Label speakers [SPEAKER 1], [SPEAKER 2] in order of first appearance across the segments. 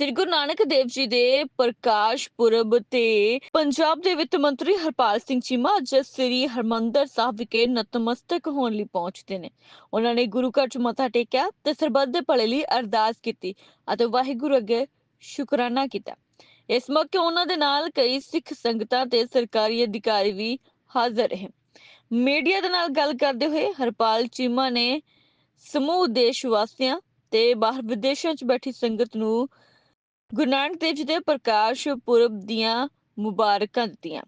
[SPEAKER 1] ਸ੍ਰੀ ਗੁਰੂ ਨਾਨਕ ਦੇਵ ਜੀ ਦੇ ਪ੍ਰਕਾਸ਼ ਪੁਰਬ ਤੇ ਪੰਜਾਬ ਦੇ ਵਿੱਤ ਮੰਤਰੀ ਹਰਪਾਲ ਸਿੰਘ ਚੀਮਾ ਅੱਜ ਸ੍ਰੀ ਹਰਮੰਦਰ ਸਾਹਿਬ ਵਿਖੇ ਨਤਮਸਤਕ ਹੋਣ ਲਈ ਪਹੁੰਚਦੇ ਨੇ। ਉਹਨਾਂ ਨੇ ਗੁਰੂ ਘਰ ਚ ਮੱਥਾ ਟੇਕਿਆ ਤੇ ਸਰਬੱਤ ਦੇ ਭਲੇ ਲਈ ਅਰਦਾਸ ਕੀਤੀ ਅਤੇ ਵਾਹਿਗੁਰੂ ਅੱਗੇ ਸ਼ੁਕਰਾਨਾ ਕੀਤਾ। ਇਸ ਮੌਕੇ ਉਹਨਾਂ ਦੇ ਨਾਲ ਕਈ ਸਿੱਖ ਸੰਗਤਾਂ ਤੇ ਸਰਕਾਰੀ ਅਧਿਕਾਰੀ ਵੀ ਹਾਜ਼ਰ ਰਹੇ। ਮੀਡੀਆ ਦੇ ਨਾਲ ਗੱਲ ਕਰਦੇ ਹੋਏ ਹਰਪਾਲ ਚੀਮਾ ਨੇ ਸਮੂਹ ਦੇਸ਼ ਵਾਸੀਆਂ ਤੇ ਬਾਹਰ ਵਿਦੇਸ਼ਾਂ 'ਚ ਬੈਠੀ ਸੰਗਤ ਨੂੰ ਗੁਰੂ ਨਾਨਕ ਦੇਵ ਜੀ ਦੇ ਪ੍ਰਕਾਸ਼ ਪੁਰਬ ਦੀਆਂ ਮੁਬਾਰਕਾਂ ਦਿੱਤੀਆਂ।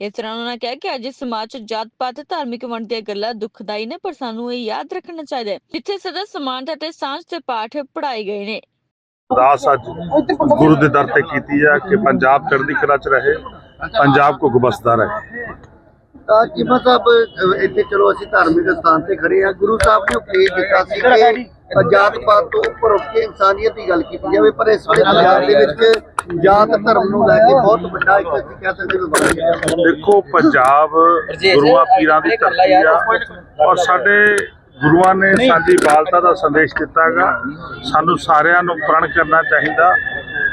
[SPEAKER 1] ਇਸ ਤਰ੍ਹਾਂ ਉਹਨਾਂ ਨੇ ਕਿਹਾ ਕਿ ਅੱਜ ਸਮਾਜ 'ਚ ਜਾਤ ਪਾਤ ਤੇ ਧਾਰਮਿਕ ਵੰਡ ਦੀਆਂ ਗੱਲਾਂ ਦੁਖਦਾਈ ਨੇ ਪਰ ਸਾਨੂੰ ਇਹ ਯਾਦ ਰੱਖਣਾ ਚਾਹੀਦਾ ਹੈ ਜਿੱਥੇ ਸਦਾ ਸਮਾਨਤਾ ਤੇ ਸਾਂਝ ਤੇ ਪਾਠ ਪੜਾਏ ਗਏ ਨੇ।
[SPEAKER 2] ਅਰਦਾਸ ਅੱਜ ਗੁਰੂ ਦੇ ਦਰ ਤੇ ਕੀਤੀ ਹੈ ਕਿ ਪੰਜਾਬ ਚੜ੍ਹਦੀ ਕਲਾ ਚ ਰਹੇ ਪੰਜਾਬ ਕੋ ਗਬਸਦਾ ਰਹੇ।
[SPEAKER 3] ਤਾਂ ਚੀਮਾ ਸਾਹਿਬ ਇੱਥੇ ਚਲੋ ਅਸੀਂ ਧਾਰਮਿਕ ਸਥਾਨ ਤੇ ਖੜੇ ਆ ਗੁਰੂ ਸਾਹਿਬ ਨੇ ਉਪਦੇਸ਼ ਦਿੱਤਾ ਸੀ ਕਿ ਜਾਤ ਪਾਤ ਤੋਂ ਉੱਪਰ ਉੱਠ ਕੇ ਇਨਸਾਨੀਅਤ ਦੀ ਗੱਲ ਕੀਤੀ ਜਾਵੇ ਪਰ ਇਸ ਵੇਲੇ ਪੰਜਾਬ ਦੇ ਵਿੱਚ ਜਾਤ ਧਰਮ ਨੂੰ ਲੈ ਕੇ ਬਹੁਤ ਵੱਡਾ ਇੱਕ ਅਸੀਂ ਕਹਿ ਸਕਦੇ ਹਾਂ ਵਿਵਾਦ ਹੈ
[SPEAKER 2] ਦੇਖੋ ਪੰਜਾਬ ਗੁਰੂਆਂ ਪੀਰਾਂ ਦੀ ਧਰਤੀ ਆ ਔਰ ਸਾਡੇ ਗੁਰੂਆਂ ਨੇ ਸਾਡੀ ਬਾਲਤਾ ਦਾ ਸੰਦੇਸ਼ ਦਿੱਤਾ ਹੈਗਾ। ਸਾਨੂੰ ਸਾਰਿਆਂ ਨੂੰ ਪ੍ਰਣ ਕਰਨਾ ਚਾਹੀਦਾ।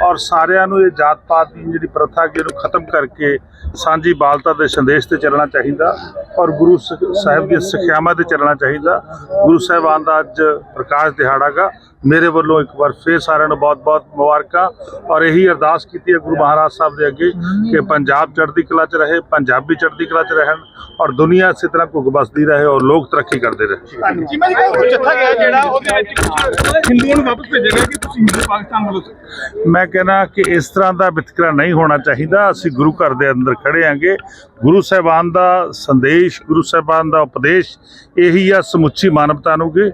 [SPEAKER 2] ਔਰ ਸਾਰਿਆਂ ਨੂੰ ਇਹ ਜਾਤ ਪਾਤ ਦੀ ਜਿਹੜੀ ਪ੍ਰਥਾ ਕਿ ਇਹਨੂੰ ਖਤਮ ਕਰਕੇ ਸਾਂਝੀ ਬਾਲਤਾ ਦੇ ਸੰਦੇਸ਼ ਤੇ ਚੱਲਣਾ ਚਾਹੀਦਾ ਔਰ ਗੁਰੂ ਸ- ਸਾਹਿਬ ਦੀਆਂ ਸਿੱਖਿਆਵਾਂ ਤੇ ਚੱਲਣਾ ਚਾਹੀਦਾ। ਗੁਰੂ ਸਾਹਿਬਾਨ ਦਾ ਅੱਜ ਪ੍ਰਕਾਸ਼ ਦਿਹਾੜਾਗਾ ਮੇਰੇ ਵੱਲੋਂ ਇੱਕ ਵਾਰ ਫੇਰ ਸਾਰਿਆਂ ਨੂੰ ਬਹੁਤ-ਬਹੁਤ ਮੁਬਾਰਕਾਂ ਔਰ ਇਹੀ ਅਰਦਾਸ ਕੀਤੀ ਹੈ ਗੁਰੂ ਮਹਾਰਾਜ ਸਾਹਿਬ ਦੇ ਅੱਗੇ ਕਿ ਪੰਜਾਬ ਚੜ੍ਹਦੀ ਕਲਾ 'ਚ ਰਹੇ ਪੰਜਾਬੀ ਚੜ੍ਹਦੀ ਕਲਾ 'ਚ ਰਹਿਣ ਔਰ ਦੁਨੀਆ ਇਸੇ ਤਰ੍ਹਾਂ ਘੁੱਗ ਬਸਦੀ ਰਹੇ ਔਰ ਲੋਕ ਤਰੱਕੀ ਕਰਦੇ ਰਹੇ
[SPEAKER 4] ਜਿਵੇਂ ਜੀ ਕੋਈ ਜੱਥਾ ਗਿਆ ਜਿਹੜਾ ਉਹਦੇ ਵਿੱਚ ਕੁਝ ਹਿੰਦੂਆਂ ਨੂੰ ਵਾਪਸ ਭੇਜਿਆ ਗਿਆ ਕਿ ਤੁਸੀਂ ਹਿੰਦੂ ਪਾਕਿਸਤਾਨ ਵੱਲੋਂ ਸੀ।
[SPEAKER 2] ਮੈਂ ਕਹਿੰਦਾ ਕਿ ਇਸ ਤਰ੍ਹਾਂ ਦਾ ਵਿਤਕਰਾ ਨਹੀਂ ਹੋਣਾ ਚਾਹੀਦਾ ਅਸੀਂ ਗੁਰੂ ਘਰ ਦੇ ਅੰਦਰ ਖੜੇ ਆਂਗੇ ਗੁਰੂ ਸਾਹਿਬਾਨ ਦਾ ਸੰਦੇਸ਼ ਗੁਰੂ ਸਾਹਿਬਾਨ ਦਾ ਉਪਦੇਸ਼ ਇਹੀ ਆ ਸਮੁੱਚੀ ਮਾਨਵਤਾ ਨੂੰ ਕਿ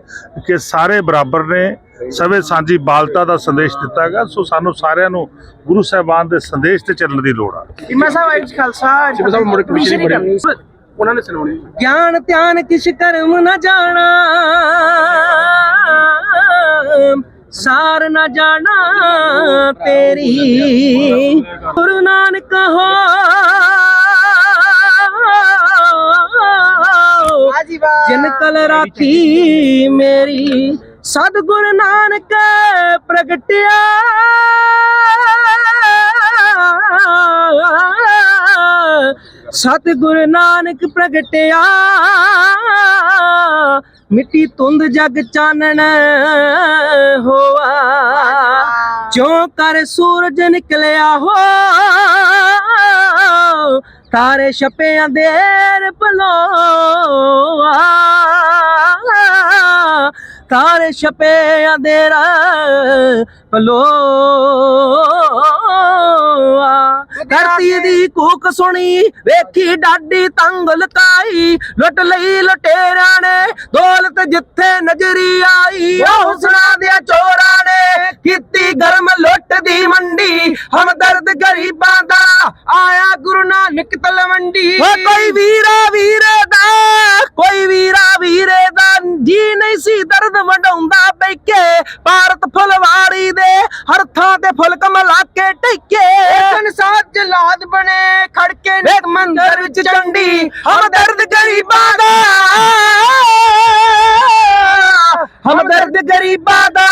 [SPEAKER 2] ਕਿ ਸਾਰੇ ਬਰਾਬਰ ਨੇ। ਸਵੇ ਸਾਂਝੀ ਬਾਲਤਾ ਦਾ ਸੰਦੇਸ਼ ਦਿੱਤਾ ਗਿਆ ਸੋ ਸਾਨੂੰ ਸਾਰਿਆਂ ਨੂੰ ਗੁਰੂ ਸਾਹਿਬਾਨ ਦੇ ਸੰਦੇਸ਼ ਤੇ ਚੱਲਣ ਦੀ ਲੋੜ ਆ।
[SPEAKER 5] ਇਮਾ ਸਾਹਿਬ ਅੱਜ ਖਾਲਸਾ
[SPEAKER 4] ਜਿਵੇਂ ਸਾਹਿਬ ਮੁੜ ਕਮਿਸ਼ਨ ਬਣੇ ਉਹਨਾਂ ਨੇ ਸੁਣਾਉਣੀ
[SPEAKER 5] ਗਿਆਨ ਧਿਆਨ ਕਿਛ ਕਰਮ ਨ ਜਾਣਾ। ਸਾਰ ਨ ਜਾਣਾ ਤੇਰੀ। ਗੁਰੂ ਨਾਨਕ ਹੋ। ਜਿਨ ਕਲ ਰਾਖੀ ਮੇਰੀ ਸਤਿਗੁਰ ਨਾਨਕ ਪ੍ਰਗਟਿਆ। ਸਤਿਗੁਰ ਨਾਨਕ ਪ੍ਰਗਟਿਆ। ਮਿੱਟੀ ਤੁੰਦ ਜਗ ਚਾਨਣ ਹੋਆ। ਜੋ ਕਰ ਸੂਰਜ ਨਿਕਲਿਆ ਹੋ। ਤਾਰੇ ਛਪੇ ਦੇਰ ਪਲੋਆ ਤਾਰੇ ਛਪੇ ਅੰਧੇਰਾ ਪਲੋਆ ਧਰਤੀ ਦੀ ਕੂਕ ਸੁਣੀ, ਵੇਖੀ ਡਾਡੀ ਤੰਗ ਲਕਾਈ ਲੁੱਟ ਲਈ ਲਟੇਰਿਆਂ ਨੇ, ਦੌਲਤ ਜਿੱਥੇ ਨਜ਼ਰੀ ਆਈ। ਉਹ ਹੁਸਨਾ ਦੇ ਚੋਰਾਂ ਨੇ, ਕੀਤੀ ਗਰਮ ਲੁੱਟ ਦੀ ਮੰਡੀ। ਹਮਦਰਦ ਗਰੀਬਾਂ ਦਾ ਆਇਆ ਨਾਨਕ ਤਲਵੰਡੀ। ਓ ਕੋਈ ਵੀਰਾ ਵੀਰੇ ਦਾ ਕੋਈ ਵੀਰਾ ਵੀਰੇ ਦਾ ਜੀ ਨਹੀਂ ਸੀ ਦਰਦ ਵਡਾਉਂਦਾ ਬੈਕੇ ਭਾਰਤ ਫੁਲਵਾੜੀ ਦੇ ਹਰ ਥਾਂ ਤੇ ਫੁੱਲ ਕਮਲਾ ਕੇ ਟਿੱਕੇ। ਸੰਸਾਰ ਜਲਾਦ ਬਣੇ ਖੜਕੇ ਨਿਤ ਮੰਦਰ ਵਿੱਚ ਚੰਡੀ। ਹਮਦਰਦ ਗਰੀਬਾਂ ਦਾ। ਹਮਦਰਦ ਗਰੀਬਾਂ ਦਾ